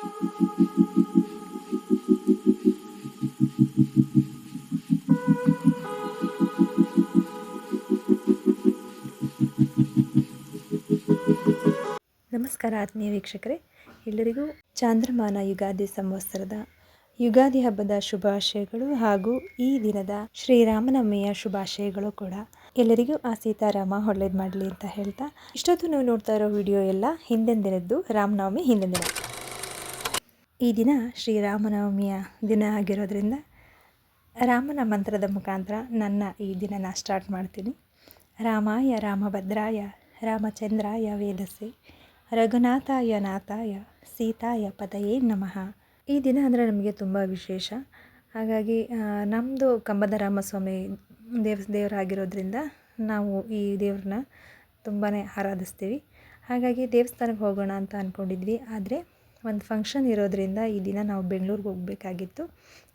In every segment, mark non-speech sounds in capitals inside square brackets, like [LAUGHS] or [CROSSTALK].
ನಮಸ್ಕಾರ ಆತ್ಮೀಯ ವೀಕ್ಷಕರೇ, ಎಲ್ಲರಿಗೂ ಚಾಂದ್ರಮಾನ ಯುಗಾದಿ ಸಂವತ್ಸರದ ಯುಗಾದಿ ಹಬ್ಬದ ಶುಭಾಶಯಗಳು ಹಾಗೂ ಈ ದಿನದ ಶ್ರೀರಾಮನವಮಿಯ ಶುಭಾಶಯಗಳು ಕೂಡ. ಎಲ್ಲರಿಗೂ ಆ ಸೀತಾರಾಮ ಒಳ್ಳೇದು ಮಾಡಲಿ ಅಂತ ಹೇಳ್ತಾ, ಇಷ್ಟೊತ್ತು ನೀವು ನೋಡ್ತಾ ಇರೋ ವಿಡಿಯೋ ಎಲ್ಲ ಹಿಂದಿನ ದಿನದ್ದು ರಾಮನವಮಿ ಹಿಂದಿನ ದಿನ. ಈ ದಿನ ಶ್ರೀರಾಮನವಮಿಯ ದಿನ ಆಗಿರೋದ್ರಿಂದ ರಾಮನ ಮಂತ್ರದ ಮುಖಾಂತರ ನನ್ನ ಈ ದಿನನ ಸ್ಟಾರ್ಟ್ ಮಾಡ್ತೀನಿ. ರಾಮಾಯ ರಾಮಭದ್ರಾಯ, ರಾಮಚಂದ್ರಾಯ ವೇದಸೆ, ರಘುನಾಥಾಯ ನಾಥಾಯ, ಸೀತಾಯ ಪದಯೇ ನಮಃ. ಈ ದಿನ ಅಂದರೆ ನಮಗೆ ತುಂಬ ವಿಶೇಷ. ಹಾಗಾಗಿ ನಮ್ಮದು ಕಂಬದ ರಾಮಸ್ವಾಮಿ ದೇವ ದೇವರಾಗಿರೋದ್ರಿಂದ ನಾವು ಈ ದೇವ್ರನ್ನ ತುಂಬಾ ಆರಾಧಿಸ್ತೀವಿ. ಹಾಗಾಗಿ ದೇವಸ್ಥಾನಕ್ಕೆ ಹೋಗೋಣ ಅಂತ ಅಂದ್ಕೊಂಡಿದ್ವಿ ಆದರೆ ಒಂದು ಫಂಕ್ಷನ್ ಇರೋದರಿಂದ ಈ ದಿನ ನಾವು ಬೆಂಗಳೂರಿಗೆ ಹೋಗಬೇಕಾಗಿತ್ತು.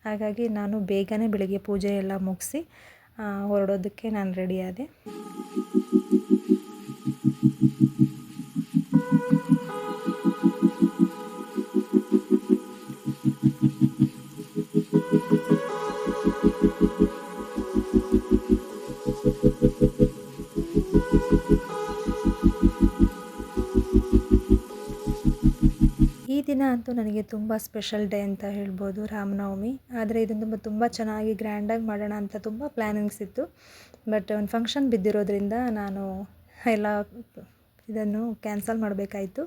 ಹಾಗಾಗಿ ನಾನು ಬೇಗನೆ ಬೆಳಗ್ಗೆ ಪೂಜೆ ಎಲ್ಲ ಮುಗಿಸಿ ಹೊರಡೋದಕ್ಕೆ ನಾನು ರೆಡಿ ದಿನ ಅಂತೂ ನನಗೆ ತುಂಬ ಸ್ಪೆಷಲ್ ಡೇ ಅಂತ ಹೇಳ್ಬೋದು ರಾಮನವಮಿ. ಆದರೆ ಇದನ್ನು ತುಂಬ ಚೆನ್ನಾಗಿ ಗ್ರ್ಯಾಂಡಾಗಿ ಮಾಡೋಣ ಅಂತ ತುಂಬ ಪ್ಲ್ಯಾನಿಂಗ್ಸ್ ಇತ್ತು. ಬಟ್ ಒಂದು ಫಂಕ್ಷನ್ ಬಿದ್ದಿರೋದ್ರಿಂದ ನಾನು ಎಲ್ಲ ಇದನ್ನು ಕ್ಯಾನ್ಸಲ್ ಮಾಡಬೇಕಾಯಿತು.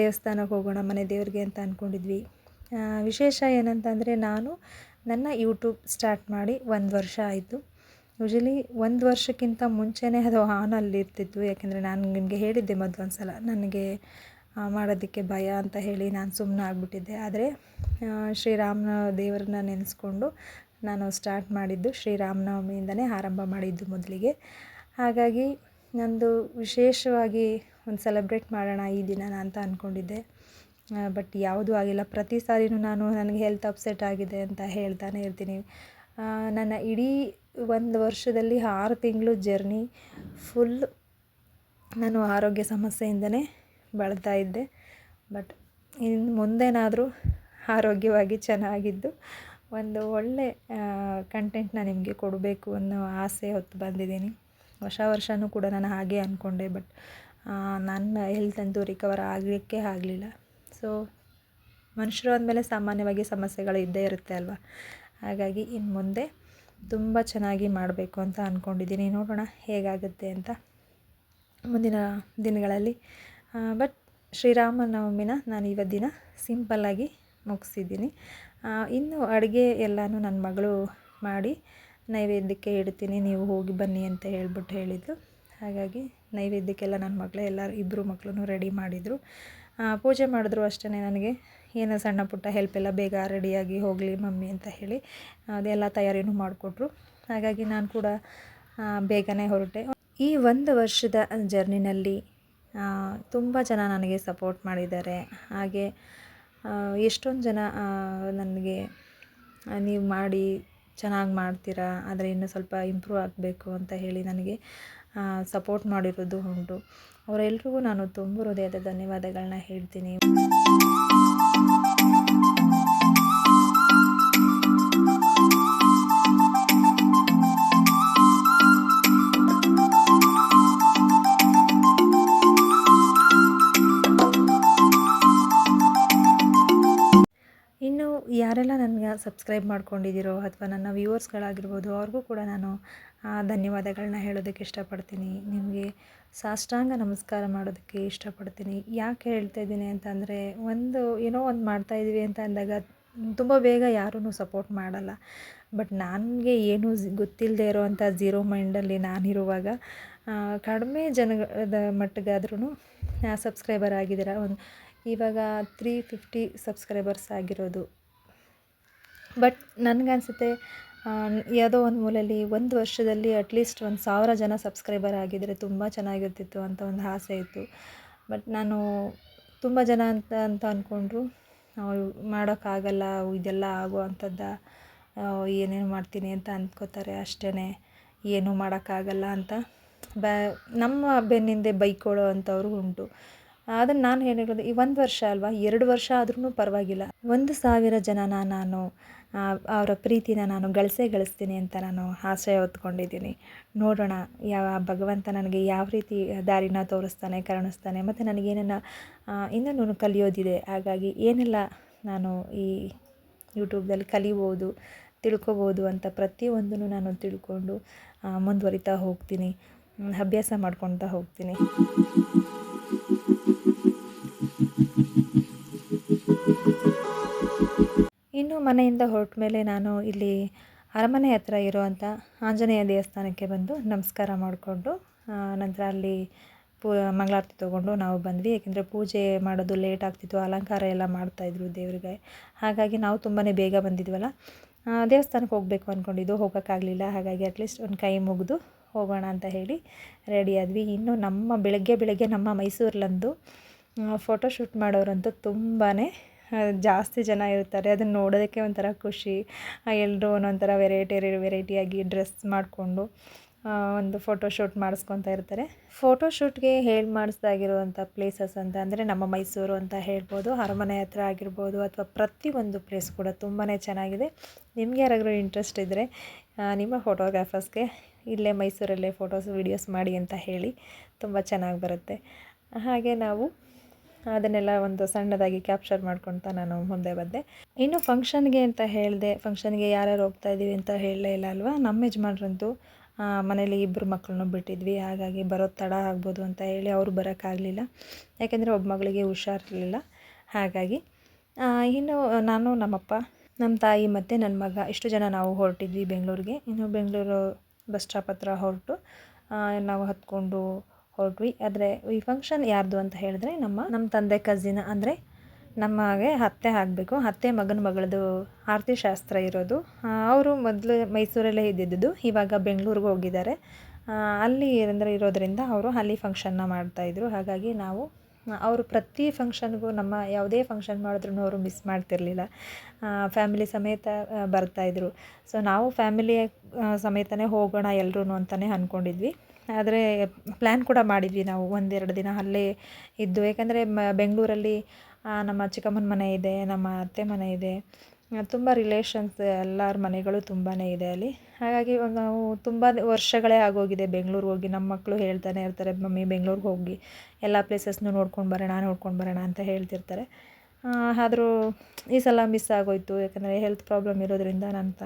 ದೇವಸ್ಥಾನಕ್ಕೆ ಹೋಗೋಣ, ಮನೆ ದೇವ್ರಿಗೆ ಅಂತ ಅಂದ್ಕೊಂಡಿದ್ವಿ ವಿಶೇಷ ಏನಂತಂದರೆ ನಾನು ನನ್ನ ಯೂಟ್ಯೂಬ್ ಸ್ಟಾರ್ಟ್ ಮಾಡಿ ಒಂದು ವರ್ಷ ಆಯಿತು. ಯೂಶಲಿ ಒಂದು ವರ್ಷಕ್ಕಿಂತ ಮುಂಚೆನೇ ಅದು ಆನಲ್ಲಿ ಇರ್ತಿತ್ತು ಯಾಕೆಂದರೆ ನಾನು ನಿಮಗೆ ಹೇಳಿದ್ದೆ ಮೊದಲು ಸಲ ನನಗೆ ಮಾಡೋದಕ್ಕೆ ಭಯ ಅಂತ ಹೇಳಿ ನಾನು ಸುಮ್ಮನೆ ಆಗಿಬಿಟ್ಟಿದ್ದೆ. ಆದರೆ ಶ್ರೀರಾಮನ ದೇವರನ್ನ ನೆನೆಸ್ಕೊಂಡು ನಾನು ಸ್ಟಾರ್ಟ್ ಮಾಡಿದ್ದು ಶ್ರೀರಾಮನವಮಿಯಿಂದನೇ ಆರಂಭ ಮಾಡಿದ್ದು ಮೊದಲಿಗೆ. ಹಾಗಾಗಿ ನಂದು ವಿಶೇಷವಾಗಿ ಒಂದು ಸೆಲೆಬ್ರೇಟ್ ಮಾಡೋಣ ಈ ದಿನ ಅಂತ ಅಂದ್ಕೊಂಡಿದ್ದೆ ಬಟ್ ಯಾವುದೂ ಆಗಿಲ್ಲ. ಪ್ರತಿ ಸಾರಿನೂ ನಾನು ನನಗೆ ಹೆಲ್ತ್ ಅಪ್ಸೆಟ್ ಆಗಿದೆ ಅಂತ ಹೇಳ್ತಾನೆ ಇರ್ತೀನಿ. ನನ್ನ ಇಡೀ ಒಂದು ವರ್ಷದಲ್ಲಿ ಆರು ತಿಂಗಳು ಜರ್ನಿ ಫುಲ್ ನಾನು ಆರೋಗ್ಯ ಸಮಸ್ಯೆಯಿಂದನೇ ಬಳಲ್ತಾ ಇದ್ದೆ. ಬಟ್ ಇನ್ನು ಮುಂದೇನಾದರೂ ಆರೋಗ್ಯವಾಗಿ ಚೆನ್ನಾಗಿದ್ದು ಒಂದು ಒಳ್ಳೆ ಕಂಟೆಂಟ್ನ ನಿಮಗೆ ಕೊಡಬೇಕು ಅನ್ನೋ ಆಸೆ ಹೊತ್ತು ಬಂದಿದ್ದೀನಿ. ವರ್ಷ ವರ್ಷವೂ ಕೂಡ ನಾನು ಹಾಗೆ ಅಂದ್ಕೊಂಡೆ ಬಟ್ ನನ್ನ ಹೆಲ್ತ್ ಅಂತೂ ರಿಕವರ್ ಆಗಲಿಕ್ಕೆ ಆಗಲಿಲ್ಲ. ಸೊ ಮನುಷ್ಯರು ಅಂದಮೇಲೆ ಸಾಮಾನ್ಯವಾಗಿ ಸಮಸ್ಯೆಗಳು ಇದ್ದೇ ಇರುತ್ತೆ ಅಲ್ವಾ? ಹಾಗಾಗಿ ಇನ್ನು ಮುಂದೆ ತುಂಬ ಚೆನ್ನಾಗಿ ಮಾಡಬೇಕು ಅಂತ ಅಂದ್ಕೊಂಡಿದ್ದೀನಿ ನೋಡೋಣ ಹೇಗಾಗುತ್ತೆ ಅಂತ ಮುಂದಿನ ದಿನಗಳಲ್ಲಿ ಬಟ್ ಶ್ರೀರಾಮನವಮಿನ ನಾನು ಇವತ್ತು ದಿನ ಸಿಂಪಲ್ಲಾಗಿ ಮುಗಿಸಿದ್ದೀನಿ. ಇನ್ನು ಅಡುಗೆ ಎಲ್ಲನೂ ನನ್ನ ಮಗಳು ಮಾಡಿ ನೈವೇದ್ಯಕ್ಕೆ ಇಡ್ತೀನಿ. ನೀವು ಹೋಗಿ ಬನ್ನಿ ಅಂತ ಹೇಳ್ಬಿಟ್ಟು ಹೇಳಿದ್ದು. ಹಾಗಾಗಿ ನೈವೇದ್ಯಕ್ಕೆಲ್ಲ ನನ್ನ ಮಗಳೇ ಎಲ್ಲ ಇಬ್ಬರು ಮಕ್ಕಳೂ ರೆಡಿ ಮಾಡಿದರು. ಪೂಜೆ ಮಾಡಿದ್ರು ಅಷ್ಟೇ ನನಗೆ. ಏನೋ ಸಣ್ಣ ಪುಟ್ಟ ಹೆಲ್ಪ್ ಎಲ್ಲ ಬೇಗ ರೆಡಿಯಾಗಿ ಹೋಗಲಿ ಮಮ್ಮಿ ಅಂತ ಹೇಳಿ ಅದೆಲ್ಲ ತಯಾರಿನೂ ಮಾಡಿಕೊಟ್ರು. ಹಾಗಾಗಿ ನಾನು ಕೂಡ ಬೇಗನೆ ಹೊರಟೆ. ಈ ಒಂದು ವರ್ಷದ ಜರ್ನಿನಲ್ಲಿ ತುಂಬ ಜನ ನನಗೆ ಸಪೋರ್ಟ್ ಮಾಡಿದ್ದಾರೆ. ಹಾಗೆ ಎಷ್ಟೊಂದು ಜನ ನನಗೆ ನೀವು ಮಾಡಿ ಚೆನ್ನಾಗಿ ಮಾಡ್ತೀರಾ, ಆದರೆ ಇನ್ನೂ ಸ್ವಲ್ಪ ಇಂಪ್ರೂವ್ ಆಗಬೇಕು ಅಂತ ಹೇಳಿ ನನಗೆ ಸಪೋರ್ಟ್ ಮಾಡಿರೋದು ಉಂಟು. ಅವರೆಲ್ರಿಗೂ ನಾನು ತುಂಬ ಹೃದಯದ ಧನ್ಯವಾದಗಳನ್ನ ಹೇಳ್ತೀನಿ. ಯಾರೆಲ್ಲ ನನಗೆ ಸಬ್ಸ್ಕ್ರೈಬ್ ಮಾಡ್ಕೊಂಡಿದ್ದೀರೋ ಅಥವಾ ನನ್ನ ವ್ಯೂವರ್ಸ್ಗಳಾಗಿರ್ಬೋದು ಅವ್ರಿಗೂ ಕೂಡ ನಾನು ಧನ್ಯವಾದಗಳನ್ನ ಹೇಳೋದಕ್ಕೆ ಇಷ್ಟಪಡ್ತೀನಿ. ನಿಮಗೆ ಸಾಷ್ಟಾಂಗ ನಮಸ್ಕಾರ ಮಾಡೋದಕ್ಕೆ ಇಷ್ಟಪಡ್ತೀನಿ. ಯಾಕೆ ಹೇಳ್ತಾ ಇದ್ದೀನಿ ಅಂತಂದರೆ, ಒಂದು, ಏನೋ ಒಂದು ಮಾಡ್ತಾಯಿದ್ದೀವಿ ಅಂತ ಅಂದಾಗ ತುಂಬ ಬೇಗ ಯಾರೂ ಸಪೋರ್ಟ್ ಮಾಡಲ್ಲ. ಬಟ್ ನನಗೆ ಏನೂ ಗೊತ್ತಿಲ್ಲದೆ ಇರೋವಂಥ ಝೀರೋ ಮೈಂಡಲ್ಲಿ ನಾನಿರುವಾಗ ಕಡಿಮೆ ಜನದ ಮಟ್ಟಿಗಾದ್ರೂ ಸಬ್ಸ್ಕ್ರೈಬರ್ ಆಗಿದ್ದೀರ. ಒಂದು, ಇವಾಗ ತ್ರೀ ಫಿಫ್ಟಿ ಸಬ್ಸ್ಕ್ರೈಬರ್ಸ್ ಆಗಿರೋದು. ಬಟ್ ನನಗನ್ಸುತ್ತೆ ಯಾವುದೋ ಒಂದು ಮೂಲೆಯಲ್ಲಿ ಒಂದು ವರ್ಷದಲ್ಲಿ ಅಟ್ಲೀಸ್ಟ್ ಒಂದು ಸಾವಿರ ಜನ ಸಬ್ಸ್ಕ್ರೈಬರ್ ಆಗಿದ್ದರೆ ತುಂಬ ಚೆನ್ನಾಗಿರ್ತಿತ್ತು ಅಂತ ಒಂದು ಆಸೆ ಇತ್ತು. ಬಟ್ ನಾನು ತುಂಬ ಜನ ಅಂತ ಅಂತ ಅಂದ್ಕೊಂಡ್ರು ಮಾಡೋಕ್ಕಾಗಲ್ಲ, ಇದೆಲ್ಲ ಆಗೋ ಅಂಥದ್ದ ಏನೇನು ಮಾಡ್ತೀನಿ ಅಂತ ಅಂದ್ಕೋತಾರೆ ಅಷ್ಟೇ ಏನೂ ಮಾಡೋಕ್ಕಾಗಲ್ಲ ಅಂತ. ಬ, ನಮ್ಮ ಬೆನ್ನಿಂದೆ ಬೈಕೊಳ್ಳೋ ಅಂಥವ್ರು ಉಂಟು. ಅದನ್ನು ನಾನು ಏನು ಹೇಳೋದು ಈ ಒಂದು ವರ್ಷ ಅಲ್ವಾ, ಎರಡು ವರ್ಷ ಆದ್ರೂ ಪರವಾಗಿಲ್ಲ. ಒಂದು ಸಾವಿರ ಜನನ ನಾನು ಅವರ ಪ್ರೀತಿನ ನಾನು ಗಳಿಸೇ ಗಳಿಸ್ತೀನಿ ಅಂತ ನಾನು ಆಶಯ ಹೊತ್ಕೊಂಡಿದ್ದೀನಿ. ನೋಡೋಣ, ಯಾವ ಭಗವಂತ ನನಗೆ ಯಾವ ರೀತಿ ದಾರಿನ ತೋರಿಸ್ತಾನೆ, ಕರುಣಿಸ್ತಾನೆ, ಮತ್ತು ನನಗೇನೇನು ಇನ್ನೂ ಕಲಿಯೋದಿದೆ. ಹಾಗಾಗಿ ಏನೆಲ್ಲ ನಾನು ಈ ಯೂಟ್ಯೂಬ್ದಲ್ಲಿ ಕಲಿಬೋದು, ತಿಳ್ಕೊಬೋದು ಅಂತ ಪ್ರತಿಯೊಂದನ್ನು ನಾನು ತಿಳ್ಕೊಂಡು ಮುಂದುವರಿತಾ ಹೋಗ್ತೀನಿ. ಅಭ್ಯಾಸ ಮಾಡ್ಕೊತಾ ಹೋಗ್ತೀನಿ. ಮನೆಯಿಂದ ಹೊರಟ ಮೇಲೆ ನಾನು ಇಲ್ಲಿ ಅರಮನೆ ಹತ್ರ ಇರುವಂಥ ಆಂಜನೇಯ ದೇವಸ್ಥಾನಕ್ಕೆ ಬಂದು ನಮಸ್ಕಾರ ಮಾಡಿಕೊಂಡು ನಂತರ ಅಲ್ಲಿ ಪೂ, ಮಂಗಳಾರತಿ ತೊಗೊಂಡು ನಾವು ಬಂದ್ವಿ. ಏಕೆಂದರೆ ಪೂಜೆ ಮಾಡೋದು ಲೇಟ್ ಆಗ್ತಿತ್ತು, ಅಲಂಕಾರ ಎಲ್ಲ ಮಾಡ್ತಾಯಿದ್ರು ದೇವ್ರಿಗೆ. ಹಾಗಾಗಿ ನಾವು ತುಂಬಾ ಬೇಗ ಬಂದಿದ್ವಲ್ಲ. ದೇವಸ್ಥಾನಕ್ಕೆ ಹೋಗಬೇಕು ಅಂದ್ಕೊಂಡಿದ್ದು ಹೋಗೋಕ್ಕಾಗಲಿಲ್ಲ. ಹಾಗಾಗಿ ಅಟ್ಲೀಸ್ಟ್ ಒಂದು ಕೈ ಮುಗಿದು ಹೋಗೋಣ ಅಂತ ಹೇಳಿ ರೆಡಿ ಆದ್ವಿ. ಇನ್ನು ನಮ್ಮ ಬೆಳಗ್ಗೆ ಬೆಳಗ್ಗೆ ನಮ್ಮ ಮೈಸೂರಲ್ಲಂದು ಫೋಟೋ ಶೂಟ್ ಮಾಡೋರಂತೂ ತುಂಬಾ ಜಾಸ್ತಿ ಜನ ಇರ್ತಾರೆ. ಅದನ್ನು ನೋಡೋದಕ್ಕೆ ಒಂಥರ ಖುಷಿ. ಎಲ್ಲರೂ ಒಂದೊಂಥರ ವೆರೈಟಿ ವೆರೈಟಿಯಾಗಿ ಡ್ರೆಸ್ ಮಾಡಿಕೊಂಡು ಒಂದು ಫೋಟೋ ಶೂಟ್ ಮಾಡಿಸ್ಕೊತಾ ಇರ್ತಾರೆ. ಫೋಟೋ ಶೂಟ್ಗೆ ಹೇಳಿ ಮಾಡಿಸ್ದಾಗಿರುವಂಥ ಪ್ಲೇಸಸ್ ಅಂತ ಅಂದರೆ ನಮ್ಮ ಮೈಸೂರು ಅಂತ ಹೇಳ್ಬೋದು, ಅರಮನೆ ಹತ್ರ ಆಗಿರ್ಬೋದು ಅಥವಾ ಪ್ರತಿಯೊಂದು ಪ್ಲೇಸ್ ಕೂಡ ತುಂಬಾ ಚೆನ್ನಾಗಿದೆ. ನಿಮ್ಗೆ ಯಾರಾದರೂ ಇಂಟ್ರೆಸ್ಟ್ ಇದ್ದರೆ ನಿಮ್ಮ ಫೋಟೋಗ್ರಾಫರ್ಸ್ಗೆ ಇಲ್ಲೇ ಮೈಸೂರಲ್ಲೇ ಫೋಟೋಸ್ ವೀಡಿಯೋಸ್ ಮಾಡಿ ಅಂತ ಹೇಳಿ, ತುಂಬ ಚೆನ್ನಾಗಿ ಬರುತ್ತೆ. ಹಾಗೆ ನಾವು ಅದನ್ನೆಲ್ಲ ಒಂದು ಸಣ್ಣದಾಗಿ ಕ್ಯಾಪ್ಚರ್ ಮಾಡ್ಕೊತ ನಾನು ಮುಂದೆ ಬಂದೆ. ಇನ್ನು ಫಂಕ್ಷನ್ಗೆ ಅಂತ ಹೇಳಿದೆ ಫಂಕ್ಷನ್ಗೆ ಯಾರ್ಯಾರು ಹೋಗ್ತಾ ಇದ್ದೀವಿ ಅಂತ ಹೇಳಲೇ ಇಲ್ಲ ಅಲ್ವಾ? ನಮ್ಮ ಯಜಮಾನ್ರಂತೂ ಮನೇಲಿ ಇಬ್ಬರು ಮಕ್ಕಳನ್ನು ಬಿಟ್ಟಿದ್ವಿ. ಹಾಗಾಗಿ ಬರೋದು ತಡ ಆಗ್ಬೋದು ಅಂತ ಹೇಳಿ ಅವರು ಬರೋಕ್ಕಾಗಲಿಲ್ಲ. ಯಾಕೆಂದರೆ ಒಬ್ಬ ಮಗಳಿಗೆ ಹುಷಾರಿರಲಿಲ್ಲ. ಹಾಗಾಗಿ ಇನ್ನು ನಾನು, ನಮ್ಮಪ್ಪ, ನಮ್ಮ ತಾಯಿ ಮತ್ತು ನನ್ನ ಮಗ, ಇಷ್ಟು ಜನ ನಾವು ಹೊರಟಿದ್ವಿ ಬೆಂಗಳೂರಿಗೆ. ಇನ್ನು ಬೆಂಗಳೂರು ಬಸ್ ಸ್ಟಾಪ್ ಹತ್ರ ಹೊರಟು ನಾವು ಹತ್ಕೊಂಡು ಹೊರಟ್ವಿ ಆದರೆ ಈ ಫಂಕ್ಷನ್ ಯಾರ್ದು ಅಂತ ಹೇಳಿದ್ರೆ ನಮ್ಮ ನಮ್ಮ ತಂದೆ ಕಸಿನ ಅಂದರೆ ನಮಗೆ ಅತ್ತೆ ಆಗಬೇಕು. ಅತ್ತೆ ಮಗನ ಮಗಳದು ಆರತಿ ಶಾಸ್ತ್ರ ಇರೋದು. ಅವರು ಮೊದಲು ಮೈಸೂರಲ್ಲೇ ಇದ್ದಿದ್ದು. ಇವಾಗ ಬೆಂಗಳೂರಿಗೆ ಹೋಗಿದ್ದಾರೆ. ಅಲ್ಲಿ ಅಂದರೆ ಇರೋದರಿಂದ ಅವರು ಅಲ್ಲಿ ಫಂಕ್ಷನ್ನ ಮಾಡ್ತಾಯಿದ್ರು ಹಾಗಾಗಿ ನಾವು, ಅವರು ಪ್ರತಿ ಫಂಕ್ಷನ್ಗೂ ನಮ್ಮ ಯಾವುದೇ ಫಂಕ್ಷನ್ ಮಾಡಿದ್ರು ಅವರು ಮಿಸ್ ಮಾಡ್ತಿರಲಿಲ್ಲ. ಫ್ಯಾಮಿಲಿ ಸಮೇತ ಬರ್ತಾಯಿದ್ರು ಸೊ ನಾವು ಫ್ಯಾಮಿಲಿ ಸಮೇತನೇ ಹೋಗೋಣ ಎಲ್ಲರೂ ಅಂತಲೇ ಅಂದ್ಕೊಂಡಿದ್ವಿ ಆದರೆ ಪ್ಲ್ಯಾನ್ ಕೂಡ ಮಾಡಿದ್ವಿ ನಾವು ಒಂದೆರಡು ದಿನ ಅಲ್ಲೇ ಇದ್ದು. ಏಕೆಂದರೆ ಮ, ಬೆಂಗಳೂರಲ್ಲಿ ನಮ್ಮ ಚಿಕ್ಕಮ್ಮನ ಮನೆ ಇದೆ, ನಮ್ಮ ಅತ್ತೆ ಮನೆ ಇದೆ. ತುಂಬ ರಿಲೇಷನ್ಸ್ ಎಲ್ಲರ ಮನೆಗಳು ತುಂಬಾ ಇದೆ ಅಲ್ಲಿ. ಹಾಗಾಗಿ ನಾವು ತುಂಬ ವರ್ಷಗಳೇ ಆಗೋಗಿದೆ ಬೆಂಗ್ಳೂರಿಗೆ ಹೋಗಿ. ನಮ್ಮ ಮಕ್ಕಳು ಹೇಳ್ತಾನೆ ಇರ್ತಾರೆ, ಮಮ್ಮಿ, ಬೆಂಗ್ಳೂರಿಗೆ ಹೋಗಿ. ಎಲ್ಲ ಪ್ಲೇಸಸ್ನು ನೋಡ್ಕೊಂಡು ಬರೋಣ ನೋಡ್ಕೊಂಡು ಬರೋಣ ಅಂತ ಹೇಳ್ತಿರ್ತಾರೆ. ಆದರೂ ಈ ಸಲ ಮಿಸ್ ಆಗೋಯಿತು. ಯಾಕಂದರೆ ಹೆಲ್ತ್ ಪ್ರಾಬ್ಲಮ್ ಇರೋದರಿಂದ ನನ್ನ ತ,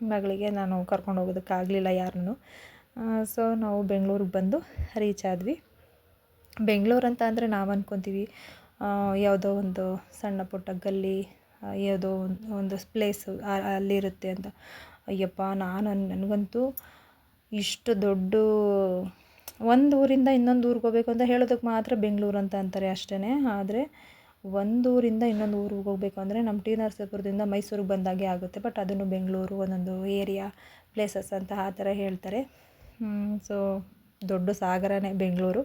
ಮಗಳಿಗೆ ನಾನು ಕರ್ಕೊಂಡು ಹೋಗೋದಕ್ಕಾಗಲಿಲ್ಲ ಯಾರನ್ನೂ ಸೊ ನಾವು ಬೆಂಗಳೂರಿಗೆ ಬಂದು ರೀಚ್ ಆದ್ವಿ. ಬೆಂಗಳೂರು ಅಂತ ಅಂದರೆ ನಾವು ಅಂದ್ಕೊತೀವಿ ಯಾವುದೋ ಒಂದು ಸಣ್ಣ ಪುಟ್ಟ ಗಲ್ಲಿ ಯಾವುದೋ ಒಂದು ಒಂದು ಪ್ಲೇಸು ಅಲ್ಲಿರುತ್ತೆ ಅಂತ. ಅಯ್ಯಪ್ಪ, ನಾನು ನನಗಂತೂ ಇಷ್ಟು ದೊಡ್ಡ ಒಂದು ಊರಿಂದ ಇನ್ನೊಂದು ಊರಿಗೆ ಹೋಗ್ಬೇಕು ಅಂತ ಹೇಳೋದಕ್ಕೆ ಮಾತ್ರ ಬೆಂಗಳೂರು ಅಂತ ಅಂತಾರೆ ಅಷ್ಟೇ ಆದರೆ ಒಂದು ಊರಿಂದ ಇನ್ನೊಂದು ಊರಿಗೆ ಹೋಗಬೇಕು ಅಂದರೆ ನಮ್ಮ ಟಿ ನರಸೀಪುರದಿಂದ ಮೈಸೂರಿಗೆ ಬಂದಾಗೆ ಆಗುತ್ತೆ. ಬಟ್ ಅದನ್ನು ಬೆಂಗಳೂರು ಒಂದೊಂದು ಏರಿಯಾ ಪ್ಲೇಸಸ್ ಅಂತ ಆ ಥರ ಹೇಳ್ತಾರೆ. ಸೊ ದೊಡ್ಡ ಸಾಗರನೇ ಬೆಂಗಳೂರು.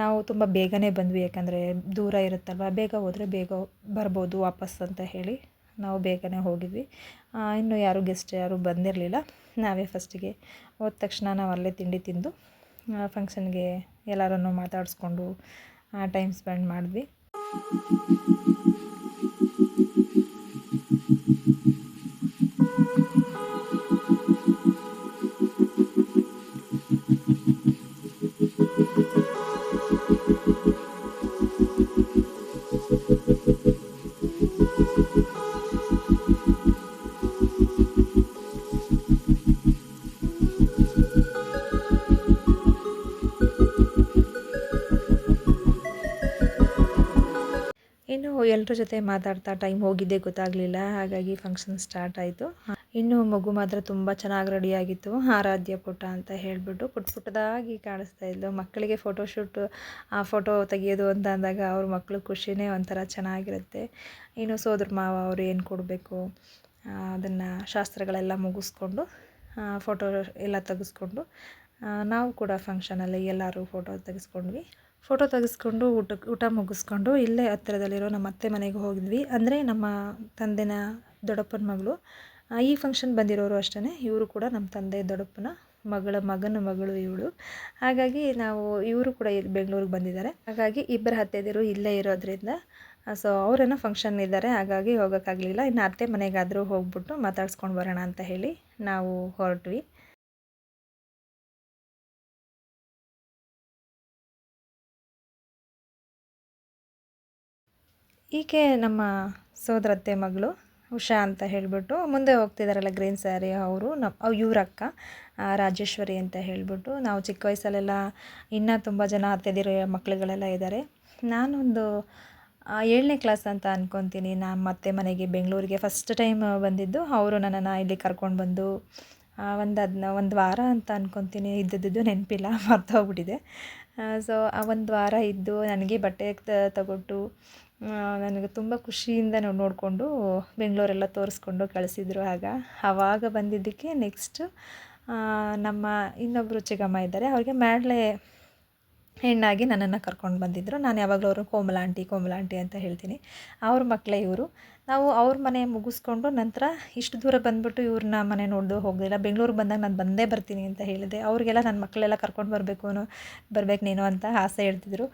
ನಾವು ತುಂಬ ಬೇಗನೆ ಬಂದ್ವಿ, ಯಾಕಂದರೆ ದೂರ ಇರುತ್ತಲ್ವ? ಬೇಗ ಹೋದರೆ ಬೇಗ ಬರ್ಬೋದು ವಾಪಸ್ ಅಂತ ಹೇಳಿ ನಾವು ಬೇಗನೆ ಹೋಗಿದ್ವಿ. ಇನ್ನು ಯಾರು ಗೆಸ್ಟ್ ಯಾರೂ ಬಂದಿರಲಿಲ್ಲ. ನಾವೇ ಫಸ್ಟಿಗೆ ಹೋದ ತಕ್ಷಣ ನಾವು ಅಲ್ಲೇ ತಿಂಡಿ ತಿಂದು ಫಂಕ್ಷನ್ಗೆ ಎಲ್ಲರನ್ನು ಮಾತಾಡಿಸ್ಕೊಂಡು ಟೈಮ್ ಸ್ಪೆಂಡ್ ಮಾಡಿದ್ವಿ. ಎಲ್ಲರ ಜೊತೆ ಮಾತಾಡ್ತಾ ಟೈಮ್ ಹೋಗಿದ್ದೆ ಗೊತ್ತಾಗಲಿಲ್ಲ, ಹಾಗಾಗಿ ಫಂಕ್ಷನ್ ಸ್ಟಾರ್ಟ್ ಆಯಿತು. ಇನ್ನು ಮಗು ಮಾತ್ರ ತುಂಬ ಚೆನ್ನಾಗಿ ರೆಡಿಯಾಗಿತ್ತು ಆರಾಧ್ಯ ಪುಟ ಅಂತ ಹೇಳಿಬಿಟ್ಟು ಪುಟ್ ಪುಟ್ಟದಾಗಿ ಕಾಣಿಸ್ತಾ ಇದ್ಲು. ಮಕ್ಕಳಿಗೆ ಫೋಟೋಶೂಟ್ ಆ ಫೋಟೋ ತೆಗಿಯೋದು ಅಂತ ಅಂದಾಗ ಅವ್ರ ಮಕ್ಕಳು ಖುಷಿನೇ ಒಂಥರ ಚೆನ್ನಾಗಿರುತ್ತೆ. ಇನ್ನು ಸೋದರ ಮಾವ ಅವರು ಏನು ಕೊಡಬೇಕು ಅದನ್ನು ಶಾಸ್ತ್ರಗಳೆಲ್ಲ ಮುಗಿಸ್ಕೊಂಡು ಫೋಟೋ ಎಲ್ಲ ತೆಗೆಸ್ಕೊಂಡು ನಾವು ಕೂಡ ಫಂಕ್ಷನಲ್ಲಿ ಎಲ್ಲರೂ ಫೋಟೋ ತೆಗೆಸ್ಕೊಂಡ್ವಿ. ಫೋಟೋ ತೆಗೆಸ್ಕೊಂಡು ಊಟ ಊಟ ಮುಗಿಸ್ಕೊಂಡು ಇಲ್ಲೇ ಹತ್ತಿರದಲ್ಲಿರೋ ನಮ್ಮ ಅತ್ತೆ ಮನೆಗೆ ಹೋಗಿದ್ವಿ. ಅಂದರೆ ನಮ್ಮ ತಂದೆನ ದೊಡ್ಡಪ್ಪನ ಮಗಳು. ಈ ಫಂಕ್ಷನ್ ಬಂದಿರೋರು ಅಷ್ಟೇ ಇವರು ಕೂಡ ನಮ್ಮ ತಂದೆ ದೊಡ್ಡಪ್ಪನ ಮಗಳ, ಮಗನ ಮಗಳು ಇವಳು. ಹಾಗಾಗಿ ನಾವು, ಇವರು ಕೂಡ ಇಲ್ಲಿ ಬೆಂಗಳೂರಿಗೆ ಬಂದಿದ್ದಾರೆ. ಹಾಗಾಗಿ ಇಬ್ಬರು ಹತ್ತೆದಿರು ಇಲ್ಲೇ ಇರೋದ್ರಿಂದ ಸೊ ಅವರೇನೋ ಫಂಕ್ಷನ್ ಇದ್ದಾರೆ. ಹಾಗಾಗಿ ಹೋಗೋಕ್ಕಾಗಲಿಲ್ಲ. ಇನ್ನು ಅತ್ತೆ ಮನೆಗಾದರೂ ಹೋಗ್ಬಿಟ್ಟು ಮಾತಾಡ್ಸ್ಕೊಂಡು ಬರೋಣ ಅಂತ ಹೇಳಿ ನಾವು ಹೊರಟ್ವಿ. ಈಕೆ ನಮ್ಮ ಸೋದರತ್ತೆ ಮಗಳು, ಉಷಾ ಅಂತ ಹೇಳಿಬಿಟ್ಟು ಮುಂದೆ ಹೋಗ್ತಿದ್ದಾರಲ್ಲ ಗ್ರೀನ್ ಸ್ಯಾರಿ ಅವರು ನಮ್ಮ ಇವ್ರ ಅಕ್ಕ ರಾಜೇಶ್ವರಿ ಅಂತ ಹೇಳಿಬಿಟ್ಟು ನಾವು ಚಿಕ್ಕ ವಯಸ್ಸಲ್ಲೆಲ್ಲ ಇನ್ನೂ ತುಂಬ ಜನ ಅತ್ತೆದಿರು ಮಕ್ಕಳುಗಳೆಲ್ಲ ಇದ್ದಾರೆ ನಾನೊಂದು ಏಳನೇ ಕ್ಲಾಸ್ ಅಂತ ಅಂದ್ಕೊತೀನಿ ನಮ್ಮ ಅತ್ತೆ ಮನೆಗೆ ಬೆಂಗಳೂರಿಗೆ ಫಸ್ಟ್ ಟೈಮ್ ಬಂದಿದ್ದು, ಅವರು ನನ್ನನ್ನು ಇಲ್ಲಿ ಕರ್ಕೊಂಡು ಬಂದು ಒಂದು ಅದನ್ನ ಒಂದು ವಾರ ಅಂತ ಅಂದ್ಕೊತೀನಿ ಇದ್ದದ್ದು ನೆನಪಿಲ್ಲ, [LAUGHS] ಮರ್ತೋಗ್ಬಿಟ್ಟಿದೆ. ಸೊ ಆ ಒಂದು ವಾರ ಇದ್ದು ನನಗೆ ಬಟ್ಟೆ ತಗೊಟ್ಟು ನನಗೆ ತುಂಬ ಖುಷಿಯಿಂದ ನಾವು ನೋಡಿಕೊಂಡು ಬೆಂಗಳೂರೆಲ್ಲ ತೋರಿಸ್ಕೊಂಡು ಕಳಿಸಿದ್ರು ಆಗ. ಆವಾಗ ಬಂದಿದ್ದಕ್ಕೆ ನೆಕ್ಸ್ಟು ನಮ್ಮ ಇನ್ನೊಬ್ಬರು ಚಿಗಮ್ಮ ಇದ್ದಾರೆ. ಅವ್ರಿಗೆ ಮ್ಯಾಡ್ಲೆ ಹೆಣ್ಣಾಗಿ ನನ್ನನ್ನು ಕರ್ಕೊಂಡು ಬಂದಿದ್ದರು ನಾನು ಯಾವಾಗಲೂ ಅವರು ಕೋಮಲಾಂಟಿ ಕೋಮಲಾಂಟಿ ಅಂತ ಹೇಳ್ತೀನಿ. ಅವ್ರ ಮಕ್ಕಳೇ ಇವರು. ನಾವು ಅವ್ರ ಮನೆ ಮುಗಿಸ್ಕೊಂಡು ನಂತರ ಇಷ್ಟು ದೂರ ಬಂದುಬಿಟ್ಟು ಇವ್ರನ್ನ ಮನೆ ನೋಡಿದು ಹೋಗಲಿಲ್ಲ ಬೆಂಗ್ಳೂರಿಗೆ ಬಂದಾಗ ನಾನು ಬಂದೇ ಬರ್ತೀನಿ ಅಂತ ಹೇಳಿದೆ. ಅವರಿಗೆಲ್ಲ ನನ್ನ ಮಕ್ಕಳೆಲ್ಲ ಕರ್ಕೊಂಡು ಬರಬೇಕು ಬರ್ಬೇಕು ನೀನು ಅಂತ ಆಸೆ ಹೇಳ್ತಿದ್ರು.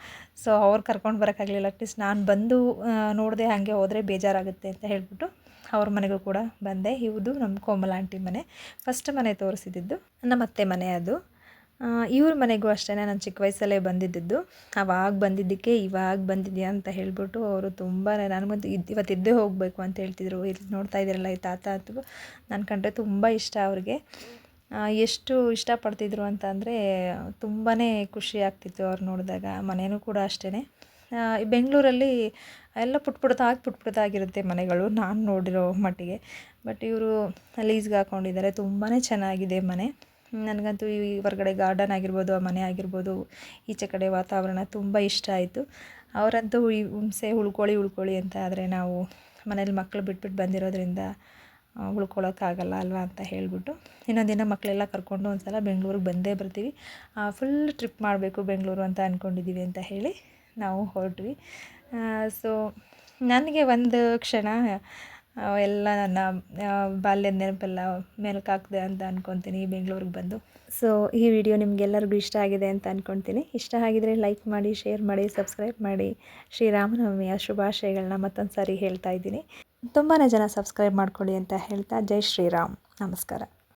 ಸೊ ಅವ್ರು ಕರ್ಕೊಂಡು ಬರೋಕ್ಕಾಗಲಿಲ್ಲ. ಅಟ್ಲೀಸ್ಟ್ ನಾನು ಬಂದು ನೋಡಿದೆ ಹಾಗೆ ಹೋದರೆ ಬೇಜಾರಾಗುತ್ತೆ ಅಂತ ಹೇಳ್ಬಿಟ್ಟು ಅವ್ರ ಮನೆಗೂ ಕೂಡ ಬಂದೆ. ಇವುದು ನಮ್ಮ ಕೋಮಲ ಆಂಟಿ ಮನೆ. ಫಸ್ಟ್ ಮನೆ ತೋರಿಸಿದ್ದು ನಮ್ಮ ಅತ್ತೆ ಮನೆ ಅದು. ಇವ್ರ ಮನೆಗೂ ಅಷ್ಟೇ ನಾನು ಚಿಕ್ಕ ವಯಸ್ಸಲ್ಲೇ ಬಂದಿದ್ದು ಅವಾಗ ಬಂದಿದ್ದಕ್ಕೆ ಇವಾಗ ಬಂದಿದ್ಯಾ ಅಂತ ಹೇಳಿಬಿಟ್ಟು ಅವರು ತುಂಬ ನನಗಂತೂ ಇದು ಇವತ್ತು ಇದ್ದೇ ಹೋಗಬೇಕು ಅಂತ ಹೇಳ್ತಿದ್ರು. ಇಲ್ಲಿ ನೋಡ್ತಾ ಇದ್ದೀರಲ್ಲ ಈ ತಾತ ಅಥವಾ ನನ್ನ ಕಂಡ್ರೆ ತುಂಬ ಇಷ್ಟ ಅವ್ರಿಗೆ. ಎಷ್ಟು ಇಷ್ಟಪಡ್ತಿದ್ರು ಅಂತ ಅಂದರೆ ತುಂಬಾ ಖುಷಿ ಆಗ್ತಿತ್ತು ಅವ್ರು ನೋಡಿದಾಗ. ಮನೆಯೂ ಕೂಡ ಅಷ್ಟೇ ಬೆಂಗಳೂರಲ್ಲಿ ಎಲ್ಲ ಪುಟ್ ಪುಟ್ದಾಗಿ ಪುಟ್ ಪುಟ್ದಾಗಿರುತ್ತೆ ಮನೆಗಳು ನಾನು ನೋಡಿರೋ ಮಟ್ಟಿಗೆ. ಬಟ್ ಇವರು ಲೀಸ್ಗೆ ಹಾಕ್ಕೊಂಡಿದ್ದಾರೆ ತುಂಬಾ ಚೆನ್ನಾಗಿದೆ ಮನೆ. ನನಗಂತೂ ಈ ಹೊರಗಡೆ ಗಾರ್ಡನ್ ಆಗಿರ್ಬೋದು, ಆ ಮನೆ ಆಗಿರ್ಬೋದು, ಈಚೆ ಕಡೆ ವಾತಾವರಣ ತುಂಬ ಇಷ್ಟ ಆಯಿತು. ಅವರಂತೂ ಈ ಹುಣಸೆ ಉಳ್ಕೊಳ್ಳಿ ಉಳ್ಕೊಳ್ಳಿ ಅಂತ ಆದರೆ ನಾವು ಮನೇಲಿ ಮಕ್ಕಳು ಬಿಟ್ಬಿಟ್ಟು ಬಂದಿರೋದ್ರಿಂದ ಉಳ್ಕೊಳ್ಳೋಕ್ಕಾಗಲ್ಲ ಅಲ್ವಾ ಅಂತ ಹೇಳಿಬಿಟ್ಟು ದಿನ ಮಕ್ಕಳೆಲ್ಲ ಕರ್ಕೊಂಡು ಒಂದು ಸಲ ಬೆಂಗ್ಳೂರಿಗೆ ಬಂದೇ ಬರ್ತೀವಿ. ಫುಲ್ ಟ್ರಿಪ್ ಮಾಡಬೇಕು ಬೆಂಗಳೂರು ಅಂತ ಅಂದ್ಕೊಂಡಿದ್ದೀವಿ ಅಂತ ಹೇಳಿ ನಾವು ಹೊರಟ್ವಿ. ಸೊ ನನಗೆ ಒಂದು ಕ್ಷಣ ಎಲ್ಲ ನನ್ನ ಬಾಲ್ಯದ ನೆನಪೆಲ್ಲ ಮೆಲುಕಾಗ್ದೆ ಅಂತ ಅಂದ್ಕೊತೀನಿ ಬೆಂಗಳೂರಿಗೆ ಬಂದು. ಸೊ ಈ ವಿಡಿಯೋ ನಿಮಗೆಲ್ಲರಿಗೂ ಇಷ್ಟ ಆಗಿದೆ ಅಂತ ಅಂದ್ಕೊತೀನಿ ಇಷ್ಟ ಆಗಿದರೆ ಲೈಕ್ ಮಾಡಿ ಶೇರ್ ಮಾಡಿ ಸಬ್ಸ್ಕ್ರೈಬ್ ಮಾಡಿ. ಶ್ರೀರಾಮನವಮಿಯ ಶುಭಾಶಯಗಳನ್ನ ಮತ್ತೊಂದು ಸಾರಿ ಹೇಳ್ತಾ ಇದ್ದೀನಿ. ತುಂಬಾ ಜನ ಸಬ್ಸ್ಕ್ರೈಬ್ ಮಾಡ್ಕೊಳ್ಳಿ ಅಂತ ಹೇಳ್ತಾ, ಜೈ ಶ್ರೀರಾಮ್. ನಮಸ್ಕಾರ.